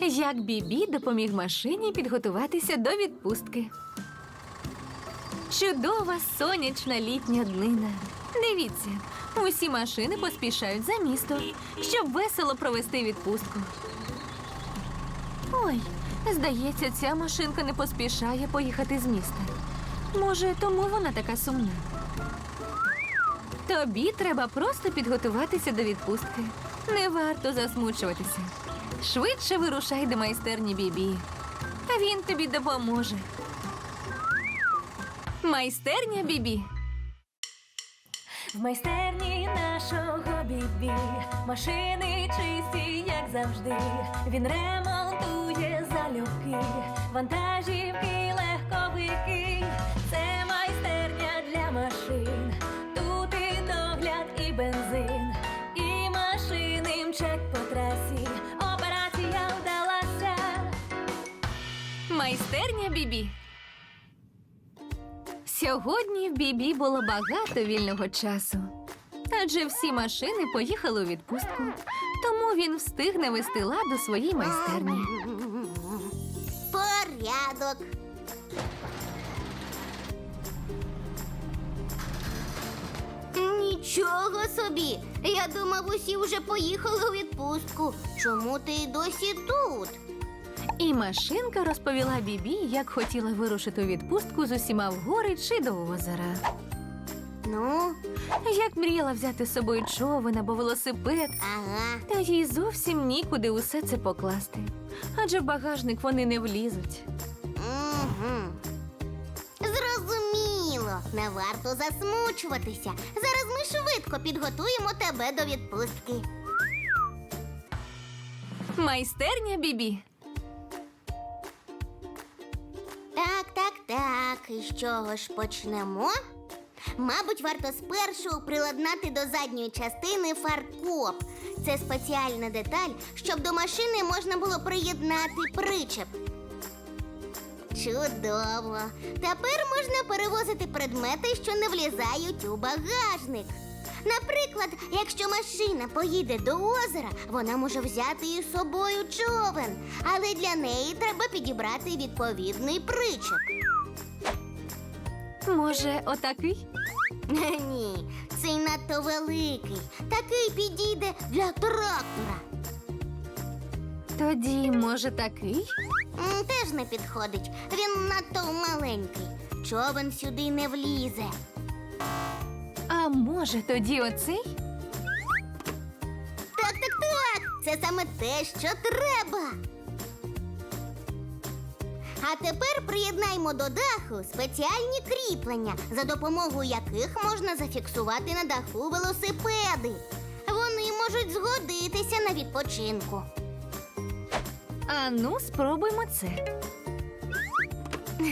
Як Бібі допоміг машині підготуватися до відпустки. Чудова сонячна літня днина. Дивіться, усі машини поспішають за місто, щоб весело провести відпустку. Ой, здається, ця машинка не поспішає поїхати з міста. Може, тому вона така сумна. Тобі треба просто підготуватися до відпустки. Не варто засмучуватися. Швидше вирушай до майстерні Бібі. А він тобі допоможе. Майстерня Бібі. В майстерні нашого бібі машини чисті, як завжди. Він ремонтує залюбки, вантажівки, легковики. Майстерня Бібі. Сьогодні в Бібі було багато вільного часу. Адже всі машини поїхали у відпустку, тому він встиг навести лад у своїй майстерні. Порядок. Нічого собі. Я думав, усі вже поїхали у відпустку. Чому ти досі тут? І машинка розповіла Бібі, як хотіла вирушити у відпустку з усіма в гори чи до озера. Ну, Як мріяла взяти з собою човен або велосипед, ага. та їй зовсім нікуди усе це покласти. Адже в багажник вони не влізуть. Угу. Зрозуміло, не варто засмучуватися. Зараз ми швидко підготуємо тебе до відпустки. Майстерня Бібі. Так. І з чого ж почнемо? Мабуть, варто спершу приладнати до задньої частини фаркоп. Це спеціальна деталь, щоб до машини можна було приєднати причеп. Чудово! Тепер можна перевозити предмети, що не влізають у багажник. Наприклад, якщо машина поїде до озера, вона може взяти із собою човен, але для неї треба підібрати відповідний причеп. Може, отакий? Ні, цей надто великий. Такий підійде для трактора. Тоді, може, такий? М, Теж не підходить. Він надто маленький. Човен сюди не влізе. А може, тоді оцей? Так, так, так. Це саме те, що треба. А тепер приєднаємо до даху спеціальні кріплення, за допомогою яких можна зафіксувати на даху велосипеди. Вони можуть згодитися на відпочинку. А ну, спробуймо це.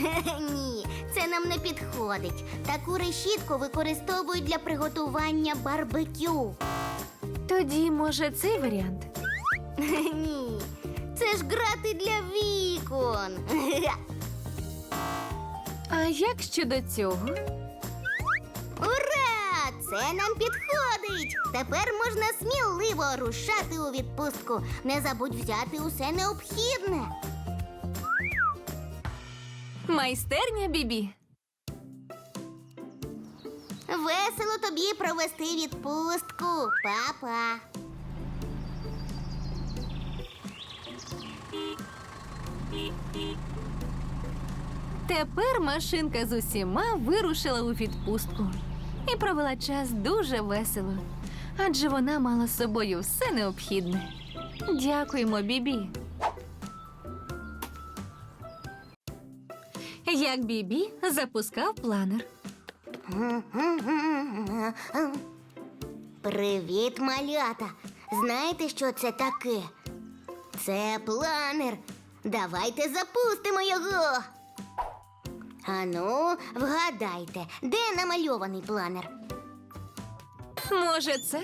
Ні, це нам не підходить. Таку решітку використовують для приготування барбекю. Тоді, може, цей варіант? Ні, це ж грати для вікон. А як щодо цього? Ура! Це нам підходить! Тепер можна сміливо рушати у відпустку. Не забудь взяти усе необхідне. Майстерня Бібі. Весело тобі провести відпустку, Па-па. Тепер машинка з усіма вирушила у відпустку і провела час дуже весело, адже вона мала з собою все необхідне. Дякуємо, Бібі. Як Бібі запускав планер. Привіт, малята! Знаєте, що це таке? Це планер. Давайте запустимо його. Ану, вгадайте, де намальований планер? Може, це?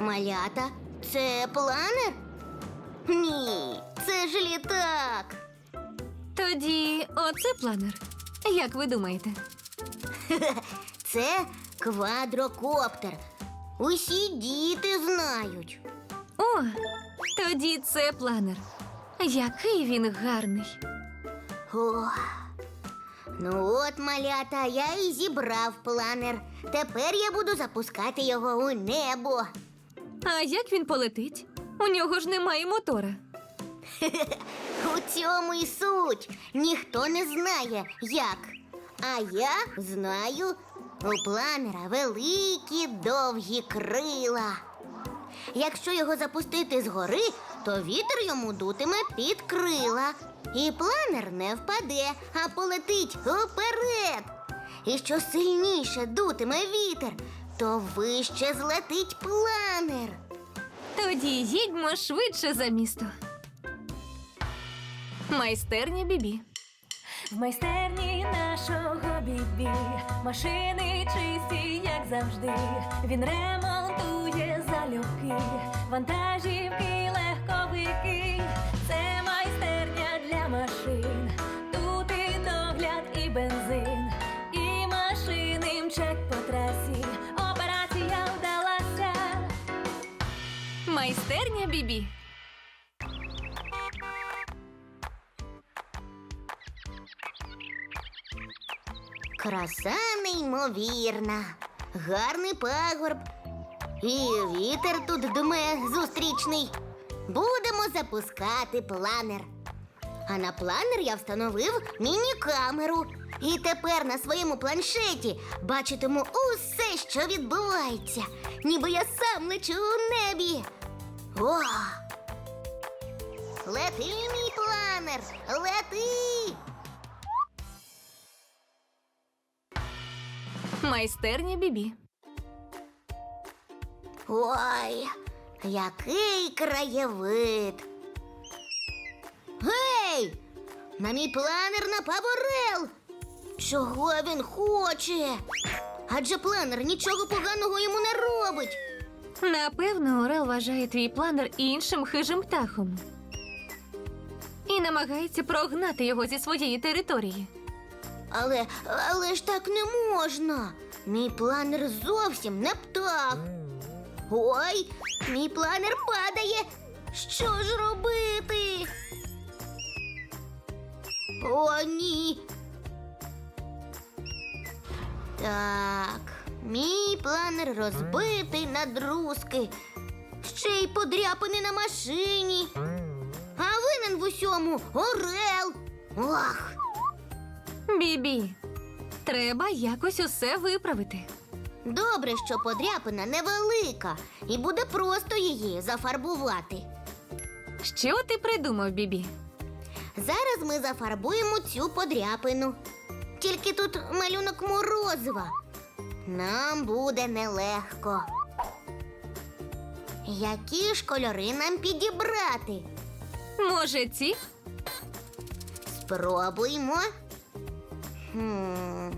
Малята, це планер? Ні, це ж літак. Тоді оце планер. Як ви думаєте? Це квадрокоптер. Усі діти знають. О, тоді це планер. Який він гарний. О. Ну от, малята, я і зібрав планер. Тепер я буду запускати його у небо. А як він полетить? У нього ж немає мотора. У цьому і суть. Ніхто не знає, як. А я знаю, у планера великі довгі крила. Якщо його запустити згори, то вітер йому дутиме під крила. І планер не впаде, а полетить уперед. І що сильніше дутиме вітер, то вище злетить планер. Тоді їдьмо швидше за місто. Майстерня Бібі. В майстерні нашого бібі машини чисті, як завжди. Він ремонтує вантажівки, легковики. Це майстерня для машин. Тут і догляд, і бензин, і машини мчать по трасі. Операція вдалася. Майстерня Бібі. Краса неймовірна, гарний пагорб. І вітер тут дме зустрічний. Будемо запускати планер. А на планер я встановив міні-камеру. І тепер на своєму планшеті бачитиму усе, що відбувається, ніби я сам лечу у небі. О! Лети, мій планер! Лети! Майстерня Бібі. Ой, який краєвид. Гей! На мій планер напав орел. Чого він хоче? Адже планер нічого поганого йому не робить. Напевно, Орел вважає твій планер іншим хижим птахом. І намагається прогнати його зі своєї території. Але, але ж так не можна. Мій планер зовсім не птах. Ой, мій планер падає. Що ж робити? О, ні. Так, мій планер розбитий на друзки. Ще й подряпаний на машині. А винен в усьому орел. Ох. Бібі, треба якось усе виправити. Добре, що подряпина невелика, і буде просто її зафарбувати. Що ти придумав, Бібі? Зараз ми зафарбуємо цю подряпину. Тільки тут малюнок морозива. Нам буде нелегко. Які ж кольори нам підібрати? Може, ці? Спробуймо. Хм.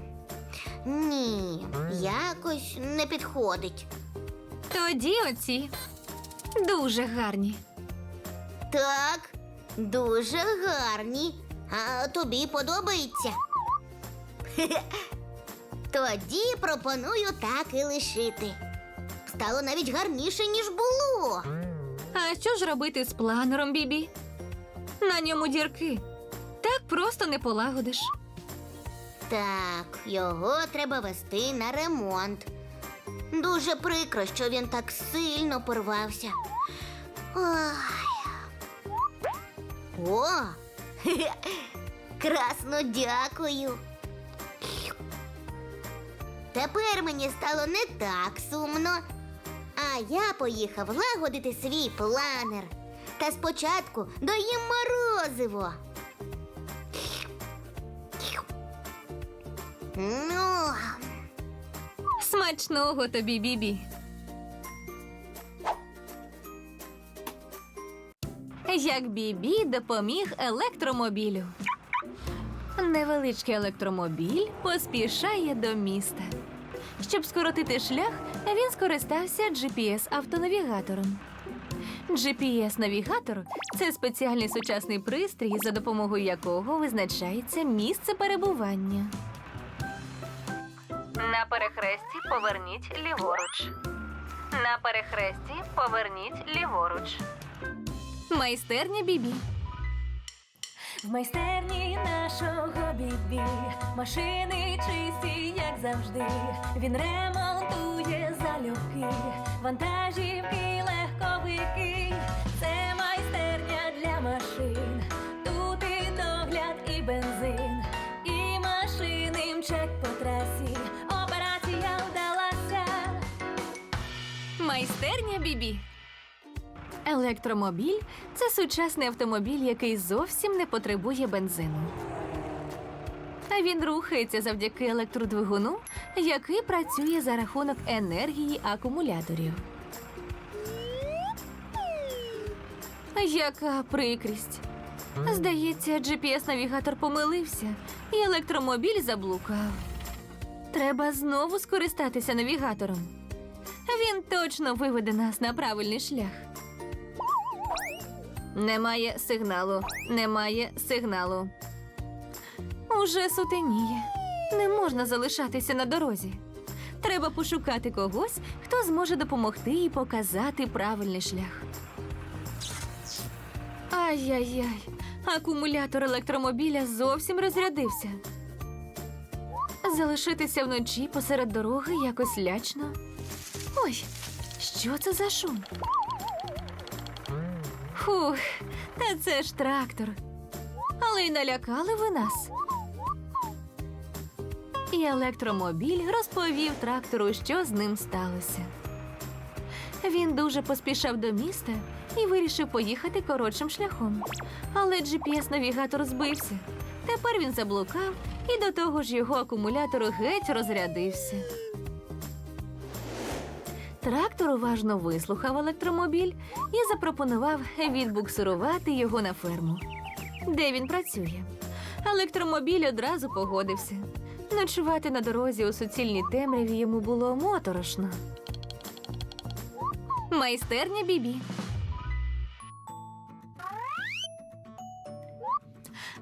Ні, якось не підходить. Тоді оці. Дуже гарні. Так, дуже гарні. А тобі подобається? Хе-хе. Тоді пропоную так і лишити. Стало навіть гарніше, ніж було. А що ж робити з планером, Бібі? На ньому дірки. Так просто не полагодиш. Так, його треба вести на ремонт. Дуже прикро, що він так сильно порвався. Ой. О! Красно дякую. Тепер мені стало не так сумно. А я поїхав лагодити свій планер. Та спочатку доїм морозиво. Ну, Смачного тобі, Бібі. Як Бібі допоміг електромобілю. Невеличкий електромобіль поспішає до міста. Щоб скоротити шлях, він скористався GPS-автонавігатором. GPS-навігатор це спеціальний сучасний пристрій, за допомогою якого визначається місце перебування. На перехресті поверніть ліворуч. На перехресті поверніть ліворуч. Майстерня Бібі. В майстерні нашого бібі машини чисті, як завжди. Він ремонтує залюбки, вантажівки, легковики. Це майстерня для машин. Майстерня Бібі. Електромобіль це сучасний автомобіль, який зовсім не потребує бензину. А він рухається завдяки електродвигуну, який працює за рахунок енергії акумуляторів. Яка прикрість. Здається, GPS-навігатор помилився, і електромобіль заблукав. Треба знову скористатися навігатором. Він точно виведе нас на правильний шлях. Немає сигналу, немає сигналу. Уже сутеніє. Не можна залишатися на дорозі. Треба пошукати когось, хто зможе допомогти і показати правильний шлях. Ай-яй-яй, акумулятор електромобіля зовсім розрядився. Залишитися вночі посеред дороги якось лячно. Ой, що це за шум? Фух, та це ж трактор. Але й налякали ви нас. І електромобіль розповів трактору, що з ним сталося. Він дуже поспішав до міста і вирішив поїхати коротшим шляхом. Але GPS-навігатор збився. Тепер він заблукав, і до того ж його акумулятор геть розрядився. Трактор уважно вислухав електромобіль і запропонував відбуксирувати його на ферму, де він працює. Електромобіль одразу погодився. Ночувати на дорозі у суцільній темряві йому було моторошно. Майстерня Бібі.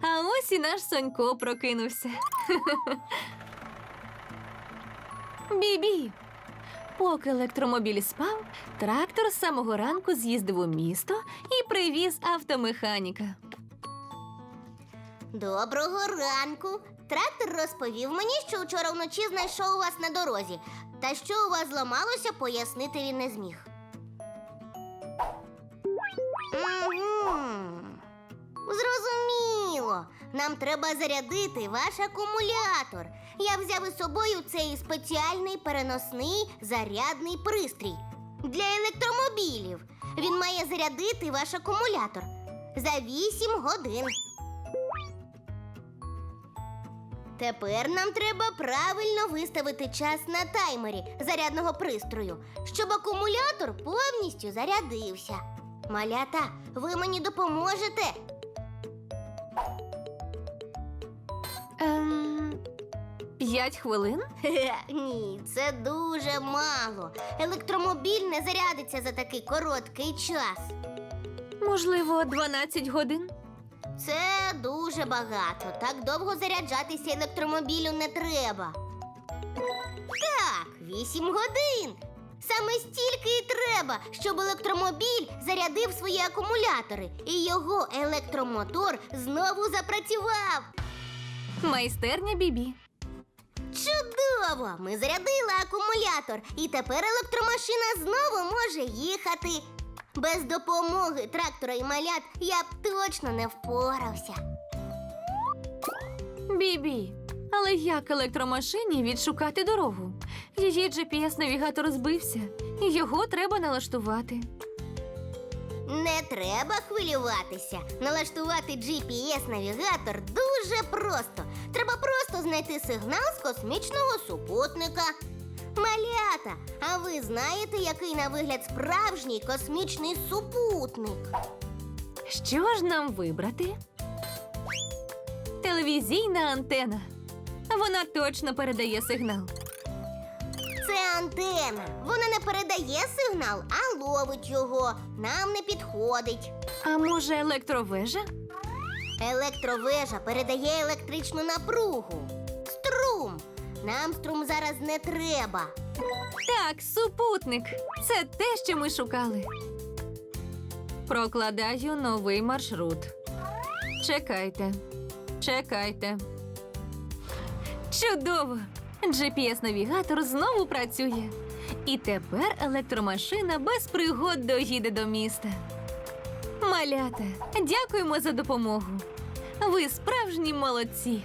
А ось і наш Сонько прокинувся. Бібі. Поки електромобіль спав, трактор з самого ранку з'їздив у місто і привіз автомеханіка. Доброго ранку. Трактор розповів мені, що вчора вночі знайшов вас на дорозі. Та що у вас зламалося, пояснити він не зміг. Мгм. Зрозуміло. Нам треба зарядити ваш акумулятор. Я взяв із собою цей спеціальний переносний зарядний пристрій для електромобілів. Він має зарядити ваш акумулятор за 8 годин. Тепер нам треба правильно виставити час на таймері зарядного пристрою, щоб акумулятор повністю зарядився. Малята, ви мені допоможете? Ем, п'ять хвилин? Хе-хе, Ні, це дуже мало. Електромобіль не зарядиться за такий короткий час. Можливо, 12 годин? Це дуже багато. Так довго заряджатися електромобілю не треба. Так, 8 годин. Саме стільки і треба, щоб електромобіль зарядив свої акумулятори, і його електромотор знову запрацював. Майстерня Бібі. Чудово! Ми зарядили акумулятор, і тепер електромашина знову може їхати. Без допомоги трактора і малят я б точно не впорався. Бібі. Але як електромашині відшукати дорогу? Її GPS-навігатор збився, і його треба налаштувати. Не треба хвилюватися. Налаштувати GPS-навігатор дуже просто. Треба просто знайти сигнал з космічного супутника. Малята, а ви знаєте, який на вигляд справжній космічний супутник? Що ж нам вибрати? Телевізійна антена. Вона точно передає сигнал. Антена. Вона не передає сигнал, а ловить його. Нам не підходить. А може, електровежа? Електровежа передає електричну напругу. Струм. Нам струм зараз не треба. Так, супутник. Це те, що ми шукали. Прокладаю новий маршрут. Чекайте. Чекайте. Чудово! GPS-навігатор знову працює. І тепер електромашина без пригод доїде до міста. Малята, дякуємо за допомогу. Ви справжні молодці.